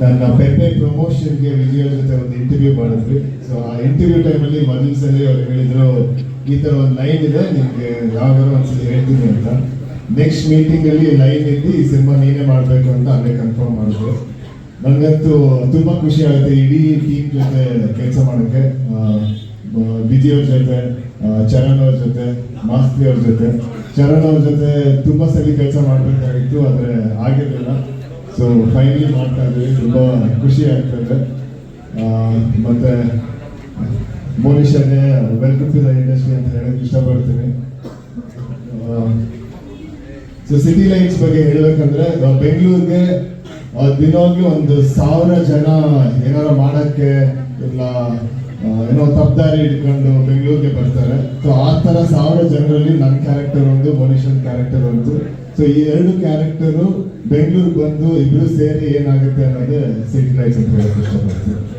ನನ್ನ ಪೆಪ್ಪೆ ಪ್ರಮೋಷನ್ಗೆ ವಿಜಯ್ ಜೊತೆ ಒಂದು ಇಂಟರ್ವ್ಯೂ ಮಾಡಿದ್ವಿ. ಸೊ ಆ ಇಂಟರ್ವ್ಯೂ ಟೈಮಲ್ಲಿ ಮೊದಲ ಸಲ ಅವ್ರು ಹೇಳಿದ್ರು, ಈ ಥರ ಒಂದು ಲೈನ್ ಇದೆ, ನಿಮಗೆ ಯಾವ್ದಾರು ಒಂದ್ಸಲಿ ಹೇಳ್ತೀನಿ ಅಂತ. ನೆಕ್ಸ್ಟ್ ಮೀಟಿಂಗ್ ಅಲ್ಲಿ ಲೈನ್ ಇದ್ದು ಈ ಸಿನಿಮಾ ನೀನೇ ಮಾಡಬೇಕು ಅಂತ ಅಲ್ಲೇ ಕನ್ಫರ್ಮ್ ಮಾಡಿದ್ರು ನನಗಂತೂ ತುಂಬಾ ಖುಷಿ ಆಗುತ್ತೆ ಇಡೀ ಟೀಮ್ ಜೊತೆ ಕೆಲಸ ಮಾಡೋಕ್ಕೆ. ವಿಜಯ್ ಅವ್ರ ಜೊತೆ ಚರಣ್ ಅವ್ರ ಜೊತೆ, ಮಾಸ್ತಿ ಅವ್ರ ಜೊತೆ. ಚರಣ್ ಅವ್ರ ಜೊತೆ ತುಂಬಾ ಸಲ ಕೆಲಸ ಮಾಡಬೇಕಾಗಿತ್ತು, ಆದರೆ ಆಗಿರಲಿಲ್ಲ. ಸೊ ಫೈನಲಿ ಮಾಡ್ತಾ ಇದ್ದೀವಿ ತುಂಬಾ ಖುಷಿ ಆಗ್ತದೆ. ಮತ್ತೆ ಮೋನಿಶಾಗೆ ವೆಲ್ಕಮ್ ಟು ದ ಇಂಡಸ್ಟ್ರಿ ಅಂತ ಹೇಳಕ್ ಇಷ್ಟಪಡ್ತೀನಿ. ಸೊ ಸಿಟಿ ಲೈಟ್ಸ್ ಬಗ್ಗೆ ಹೇಳ್ಬೇಕಂದ್ರೆ ಬೆಂಗಳೂರಿಗೆ ದಿನಾಗ್ಲೂ ಒಂದು ಸಾವಿರ ಜನ ಏನಾರ ಮಾಡಕ್ಕೆ ಇಲ್ಲ ಏನೋ ತಪ್ಪದಾರಿ ಇಟ್ಕೊಂಡು ಬೆಂಗಳೂರಿಗೆ ಬರ್ತಾರೆ. ಸೊ ಆ ಥರ ಸಾವಿರ ಜನರಲ್ಲಿ ನನ್ನ ಕ್ಯಾರೆಕ್ಟರ್ ಒಂದು ಮನುಷ್ಯನ್ ಕ್ಯಾರೆಕ್ಟರ್ ಒಂದು. ಸೊ ಈ ಎರಡು ಕ್ಯಾರೆಕ್ಟರು ಬೆಂಗಳೂರಿಗೆ ಬಂದು ಇಬ್ರು ಸೇರಿ ಏನಾಗುತ್ತೆ ಅನ್ನೋದೇ ಸಿಟಿ ಲೈಫ್ ಅಂತ ಹೇಳಕ್ ಇಷ್ಟಪಡ್ತೀನಿ.